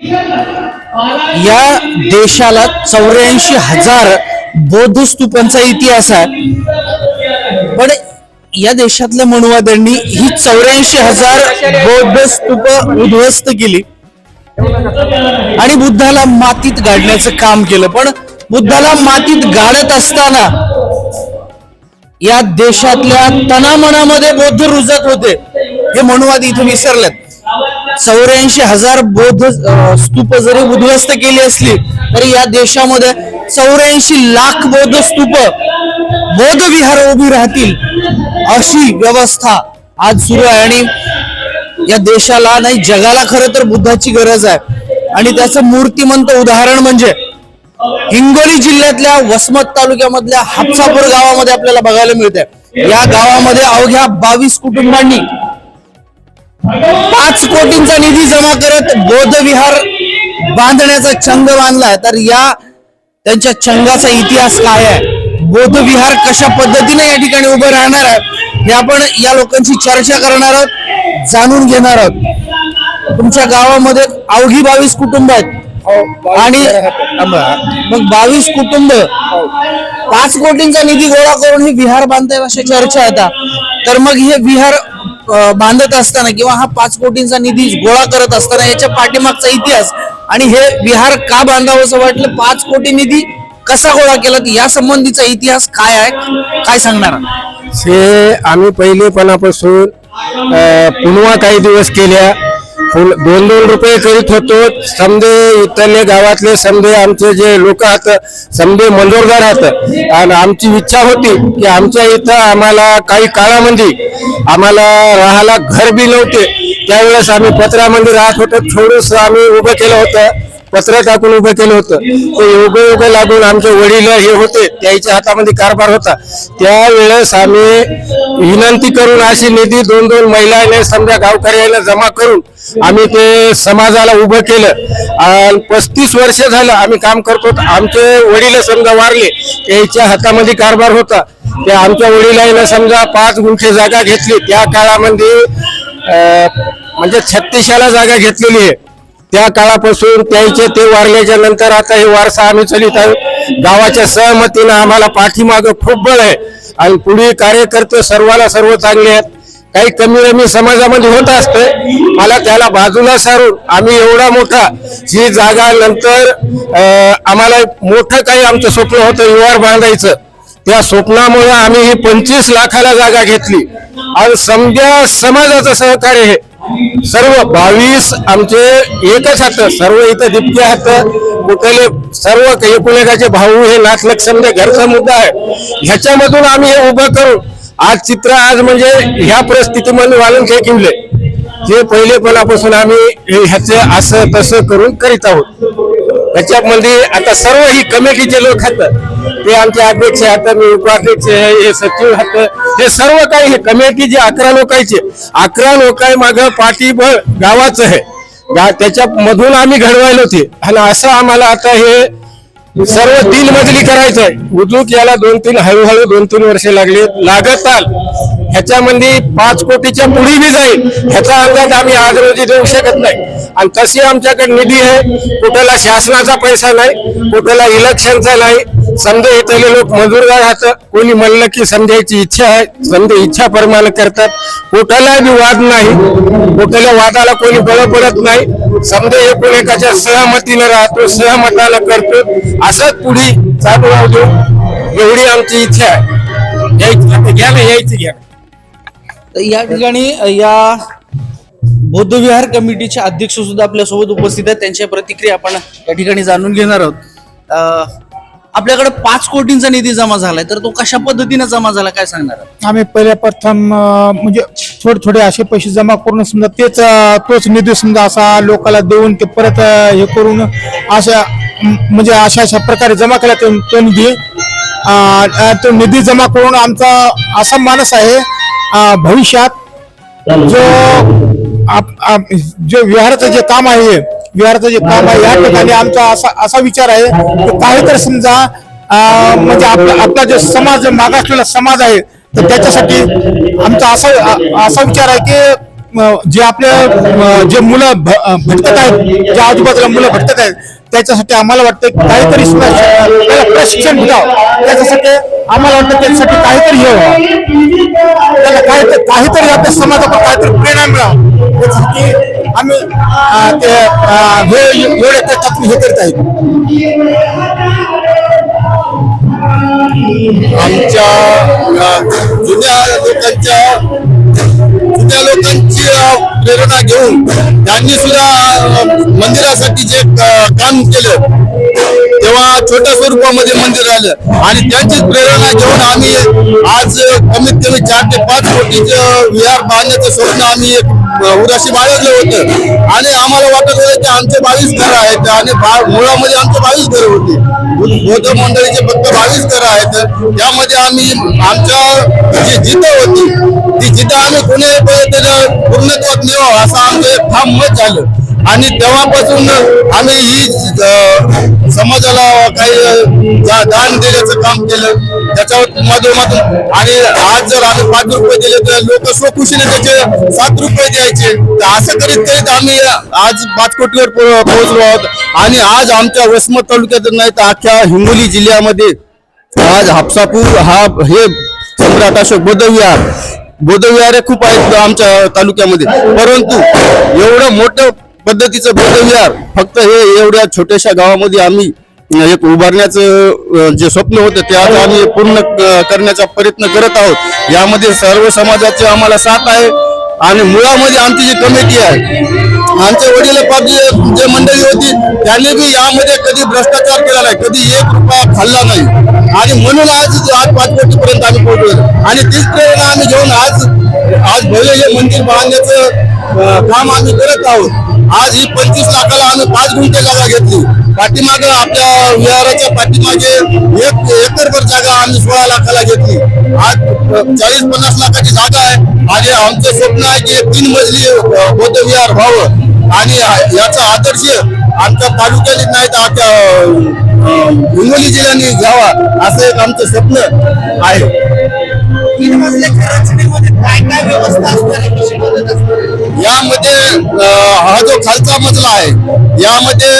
या देशाला चौऱ्याऐंशी हजार बौद्ध स्तूपांचा इतिहास आहे. पण या देशातल्या मनुवाद्यांनी ही चौऱ्याऐंशी हजार बौद्ध स्तूप उद्ध्वस्त केली. आणि बुद्धाला मातीत गाडण्याचं काम केलं. पण बुद्धाला मातीत गाडत असताना या देशातल्या तनामनामध्ये बौद्ध रुजत होते. हे मनुवाद इथून विसरलेत. चौऱ्याऐंशी हजार बौद्ध स्तूप जरी उद्ध्वस्त केली असली तरी या देशामध्ये चौऱ्याऐंशी लाख बौद्ध स्तूप बौद्ध विहार उभी राहतील अशी व्यवस्था आज सुरू आहे. आणि या देशाला नाही जगाला खरं तर बुद्धाची गरज आहे. आणि त्याचं मूर्तिमंत उदाहरण म्हणजे हिंगोली जिल्ह्यातल्या वसमत तालुक्यामधल्या हापसापूर गावामध्ये आपल्याला बघायला मिळते या गावामध्ये अवघ्या बावीस कुटुंबांनी पाच कोटींचा निधी जमा करत बोधविहार बांधण्याचा छंद बांधलाय. तर या त्यांच्या छंदाचा इतिहास काय आहे? बोधविहार कशा पद्धतीने या ठिकाणी उभं राहणार आहे? हे आपण या लोकांची चर्चा करणार आहोत जाणून घेणार आहोत. तुमच्या गावामध्ये अवघी बावीस कुटुंब आहेत. आणि मग बावीस कुटुंब पाच कोटींचा निधी गोळा करून हे विहार बांधताय अशा चर्चा आता. तर मग हे विहार बांधत असताना किंवा हा पाच कोटींचा निधी गोळा करत असताना याच्या पाठीमागचा इतिहास आणि हे विहार का बांधावं असं वाटलं? पाच कोटी निधी कसा गोळा केला? या संबंधीचा इतिहास काय आहे? काय सांगणार? हे आम्ही पहिलेपणापासून पुन्हा काही दिवस केल्या. फुल दोन दोन रुपये करीत होतो. समजे इथले गावातले समजे आमचे जे लोक आहात समजे मंजूरदार आहात. आणि आमची इच्छा होती की आमच्या इथं आम्हाला काही काळामध्ये आम्हाला राहायला घर बी नव्हते. त्यावेळेस आम्ही पत्रामध्ये राहत होतो. थोडस आम्ही उभं केलं होतं. पत्र टाकून उभं केलं होतं. ते योग्य योग्य लागून आमचे वडील हे होते. त्याच्या हातामध्ये कारभार होता. त्यावेळेस आम्ही विनंती करून अशी निधी दोन दोन महिलांनी समजा गावकऱ्याला जमा करून आम्ही ते समाजाला उभं केलं. आणि पस्तीस वर्ष झालं आम्ही काम करतो आमचे वडील समजा वारले त्याच्या हातामध्ये कारभार होता. ते आमच्या वडिलांना समजा पाच गुंठे जागा घेतली त्या काळामध्ये म्हणजे छत्तीसाला जागा घेतलेली आहे. त्या काळापासून त्यांचे ते वारल्याच्या नंतर आता हे वारसा आम्ही चलित आहोत. गावाच्या सहमतीनं आम्हाला पाठीमागं खूप बळ आहे. आणि पुढे कार्यकर्ते सर्वाला सर्व चांगले आहेत. काही कमी कमी समाजामध्ये होत असतं मला त्याला बाजूला सारून आम्ही एवढा मोठा ही जागा नंतर आम्हाला मोठं काही आमचं स्वप्न होतं युवार बांधायचं. त्या स्वप्नामुळे आम्ही ही पंचवीस लाखाला जागा घेतली. आणि समजा समाजाचं सहकार्य हे. सर्व बावीस आमचे एकच हात सर्व इथं दिपके हात कुठले सर्व एकुणेकाचे भाऊ हे नाचलक समजा घरचा मुद्दा आहे. ह्याच्यामधून आम्ही हे उभं करू आज चित्र आज म्हणजे ह्या परिस्थितीमध्ये वालन फेकिवले जे पहिलेपणापासून आम्ही ह्याचं ह्याचे असं तसं करून करीत आहोत. त्याच्यामध्ये आता सर्व ही कमिटीचे लोक आहेत. ते आमचे अध्यक्ष आहेत मी उपाध्यक्ष आहे हे सचिव आहेत. हे सर्व काही हे कमिटी जे अकरा लोकांची अकरा लोकांनी माग पाठीबळ गावाचं आहे. गा त्याच्या मधून आम्ही घडवायला होते. आणि असं आम्हाला आता हे सर्व तीन मजली करायचं आहे. उजूक याला दोन तीन हळूहळू दोन तीन वर्षे लागले लागत आल ह्याच्यामध्ये पाच कोटीच्या पुढे बी जाईल. ह्याचा अंदाज आम्ही आज रोजी देऊ शकत नाही. आणि तशी आमच्याकडे निधी आहे. कुठला शासनाचा पैसा नाही कुठला इलेक्शनचा नाही. समजा येतले लोक मजूर राहतं. कोणी म्हणलं की समजायची इच्छा आहे समजा इच्छा प्रमाणे करतात. कुठला बी वाद नाही. कुठल्या वादाला कोणी बळ पडत नाही. समजा एकूण सहमतीनं राहतो सहमतानं करतो. असंच पुढे चालू राहतो एवढी आमची इच्छा आहे. यायची घ्या ना यायची घ्या. तर या ठिकाणी या बौद्धविहार कमिटीचे अध्यक्ष सुद्धा आपल्यासोबत उपस्थित आहेत. त्यांच्या प्रतिक्रिया आपण या ठिकाणी जाणून घेणार आहोत. आपल्याकडे पाच कोटींचा निधी जमा झालाय तर तो कशा पद्धतीने जमा झाला काय सांगणार? आम्ही पहिले प्रथम अं, म्हणजे थोडे थोडे असे पैसे जमा करून समजा तेच अं, तोच निधी समजा असा लोकांना देऊन ते परत अं, हे करून अशा म- म्हणजे अशा अशा प्रकारे जमा केला तो तो निधी अं, अं, तो निधी जमा करून आमचा असा मानस आहे अं, भविष्यात जो आप- आप- जे विहाराचं जे काम आहे विहाराचं जे काम आहे या ठिकाणी आमचा असा असा विचार आहे की काहीतरी समजा अं, म्हणजे आपला आपला जो समाज मागासलेला समाज आहे तर त्याच्यासाठी आमचा असा असा विचार आहे की जे आपल्या जे मुलं भटकत आहेत जे आजूबाजूला मुलं भटकत आहेत त्याच्यासाठी आम्हाला वाटतं की काहीतरी सुद्धा त्याला प्रशिक्षण घ्यावं त्याच्यासाठी आम्हाला वाटतं त्याच्यासाठी काहीतरी हे व्हावं. त्याला काहीतरी काहीतरी आपल्या समाजाला काहीतरी प्रेरणा मिळावं. त्याच्यासाठी आम्ही ते हे एवढे हे करत आहेत आमच्या जुन्या लोकांच्या त्या लोकांची प्रेरणा घेऊन त्यांनी सुद्धा मंदिरासाठी जे काम केलं तेव्हा छोट्या स्वरूपामध्ये मंदिर आलं. आणि त्यांचीच प्रेरणा घेऊन आम्ही आज कमीत कमी चार ते पाच कोटीचं विहार बांधण्याचं स्वप्न आम्ही एक उदाशी बाळगलं होतं. आणि आम्हाला वाटत होतं की आमचे बावीस घरं आहेत आणि मुळामध्ये आमचे बावीस घरं होती. बौद्ध मंडळीचे फक्त बावीस घरं आहेत. त्यामध्ये आम्ही आमच्या जी जिद्द होती ती जिथं आम्ही कोणी पद्धतीनं पूर्णत्वात नेवावं असं आमचं फार ठाम मत झालं. आणि तेव्हापासून आम्ही ही समाजाला काही दान देण्याचं काम केलं. त्याच्यावर माध्यमातून आणि आज जर आम्ही पाच रुपये दिले तर लोक स्वखुशीने त्याचे सात रुपये द्यायचे. तर असं करीत करीत आम्ही आज पाच कोटीवर पोहोचलो आहोत. आणि आज आमच्या वसमत तालुक्यात नाही तर अख्ख्या हिंगोली जिल्ह्यामध्ये आज हापसापूर हा हे सम्राट अशोक बौद्ध बोधविहारे खूप आहेत आमच्या तालुक्यामध्ये. परंतु एवढं मोठं पद्धतीचं बोधविहार फक्त हे एवढ्या छोट्याशा गावामध्ये आम्ही एक उभारण्याचं जे स्वप्न होतं ते आता आम्ही पूर्ण करण्याचा प्रयत्न करत आहोत. यामध्ये सर्व समाजाचे आम्हाला साथ आहे. आणि मुळामध्ये आमची जी कमिटी आहे आमचे वडील जे जे मंडळी होती त्यांनी बी यामध्ये कधी भ्रष्टाचार केला नाही कधी एक रुपया खाल्ला नाही. आणि म्हणून आज आज पाच कोटी पर्यंत आम्ही पोहोचलो आणि तीच प्रेरणा आम्ही घेऊन आज आज भव्य हे मंदिर बांधण्याचं काम आम्ही करत आहोत. आज ही पंचवीस लाखाला आम्ही पाच गुंठे जागा घेतली. पाठीमागे आपल्या विहाराच्या पाठीमागे एक एकरभर जागा आम्ही सोळा लाखाला घेतली. आज चाळीस पन्नास लाखाची जागा आहे. आणि आमचं स्वप्न आहे की तीन मजली बौद्ध विहार व्हावं. आणि याचा आदर्श आमच्या तालुक्याने नाही तर आमच्या हिंगोली जिल्ह्याने घ्यावा असं एक आमचं स्वप्न आहे. यामध्ये अं, हा जो खालचा मजला आहे यामध्ये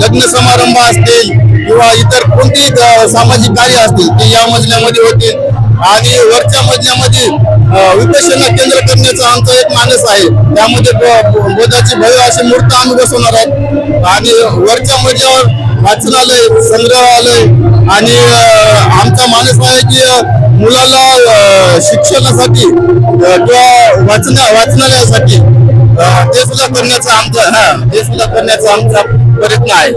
लग्न समारंभ असतील किंवा इतर कोणतेही सामाजिक कार्य असतील ते या मजल्यामध्ये होतील. आणि वरच्या मजल्यामध्ये अं, विपश्यना केंद्र करण्याचा आमचा एक मानस आहे. त्यामध्ये ब- बुद्धाची भव्य अशी मूर्त आम्ही बसवणार आहोत. आणि वरच्या मजल्यावर वाचनालय संग्रहालय आणि अं, आमचा मानस आहे की अं, मुलाला शिक्षणासाठी किंवा वाचना वाचनालयासाठी ते सुद्धा करण्याचा आमचा हा ते सुद्धा करण्याचा आमचा प्रयत्न आहे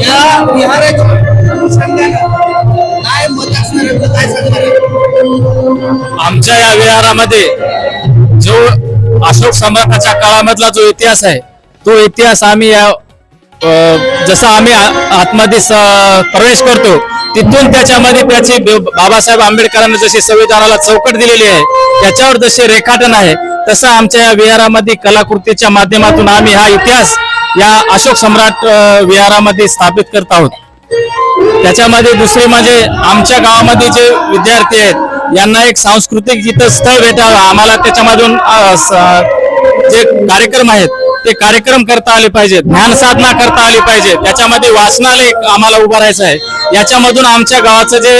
या विहाराच्या काय मत असणार आहे, काय सांगणार आहे? आमच्या या विहारामध्ये जो अशोक सम्राटाच्या काळामधला जो इतिहास आहे तो इतिहास आम्ही या जसा आम्ही आ- आतमध्ये प्रवेश करतो तिथून त्याच्यामध्ये त्याची बाबासाहेब आंबेडकरांनी जशी संविधानाला चौकट दिलेली आहे त्याच्यावर जसे रेखाटन आहे तसं आमच्या या विहारामध्ये कलाकृतीच्या माध्यमातून आम्ही हा इतिहास या अशोक सम्राट विहारामध्ये स्थापित करत आहोत. त्याच्यामध्ये दुसरे म्हणजे आमच्या गावामध्ये जे विद्यार्थी आहेत यांना एक सांस्कृतिक जिथं स्थळ भेटावं आम्हाला त्याच्यामधून जे कार्यक्रम आहेत ते कार्यक्रम करता आले पाहिजेत ज्ञान साधना करता आली पाहिजे त्याच्यामध्ये वाचनालय आम्हाला उभारायचं आहे. याच्यामधून आमच्या गावाचं जे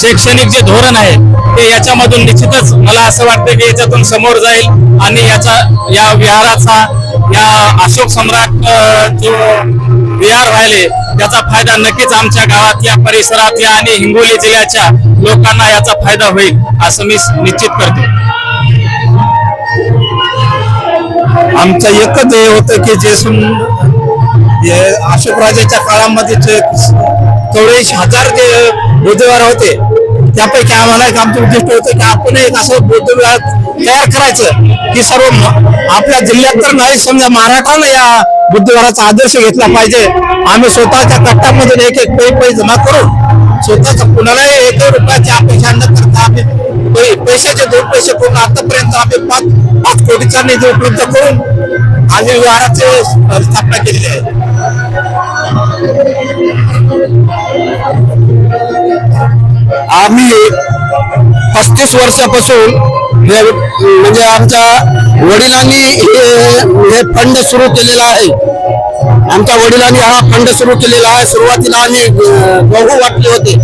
शैक्षणिक जे धोरण आहे ते याच्यामधून निश्चितच मला असं वाटतं की याच्यातून समोर जाईल आणि याचा या विहाराचा या अशोक सम्राट जो विहार राहिले त्याचा फायदा नक्कीच आमच्या गावातल्या परिसरातल्या आणि हिंगोली जिल्ह्याच्या लोकांना याचा फायदा होईल असं मी निश्चित करतो. आमचं एकच हे होतं की जे सुन अशोक राजाच्या काळामध्ये जे चौऱ्याऐंशी हजार जे बुद्धविहार होते त्यापैकी आम्हाला एक आमचं उद्दिष्ट होतं की आपण एक असं बुद्धविहार तयार करायचं की सर्व आपल्या जिल्ह्यात तर नाही समजा महाराष्ट्रानं या बुद्धविहाराचा आदर्श घेतला पाहिजे. आम्ही स्वतःच्या कट्टामधून एक एक पै पै जमा करून स्वतःच कुणालाही एक रुपयाची अपेक्षा न करता आम्ही पैशाचे दोन पैसे करून आतापर्यंत आम्ही पाच पाच कोटीचा निधी उपलब्ध करून आम्ही विहाराचे स्थापना केलेली आहे. आम्ही पस्तीस वर्षापासून हे म्हणजे आमच्या वडिलांनी हे फंड सुरू केलेला आहे. आमच्या वडिलांनी हा फंड सुरू केलेला आहे. सुरुवातीला आम्ही गहू वाटले होते.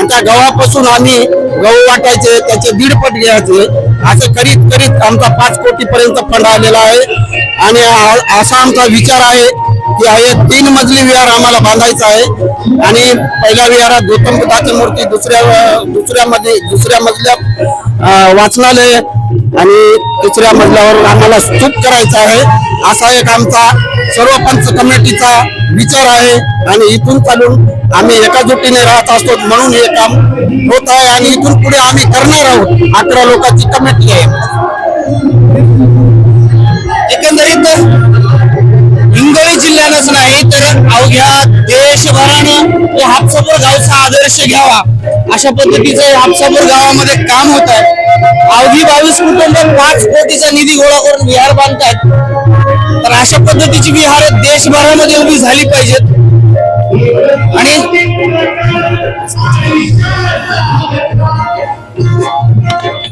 आणि त्या गव्हापासून आम्ही गहू वाटायचे त्याचे दीडपट घ्यायचे. असं करीत करीत आमचा पाच कोटी पर्यंत फंड आलेला आहे. आणि असा आमचा विचार आहे की हे तीन मजली विहार आम्हाला बांधायचा आहे. आणि पहिल्या विहारात गौतम बुद्धाची मूर्ती दुसऱ्या दुसऱ्या मध्ये दुसऱ्या मजल्या वाचनालय आणि तिसऱ्या मजल्यावर आम्हाला स्तूप करायचा आहे. असा एक आमचा सर्व पंच कमिटीचा विचार आहे आणि इथून चालून आम्ही एकाजुटीने राहत असतो म्हणून हे काम होत आहे आणि इथून पुढे आम्ही करणार आहोत. अकरा लोकांची कमिटी आहे. एकंदरीत हिंगोली जिल्ह्यानंच नाही तर अवघ्या देशभर तो हापसापूर गावचा आदर्श घ्यावा. अशा पद्धतीचं हापसापूर गावामध्ये काम होत आहे. अवघी बावीस कुटुंब पाच कोटीचा निधी गोळा करून विहार बांधतायत. तर अशा पद्धतीची विहार देशभरामध्ये उभी झाली पाहिजेत. आणि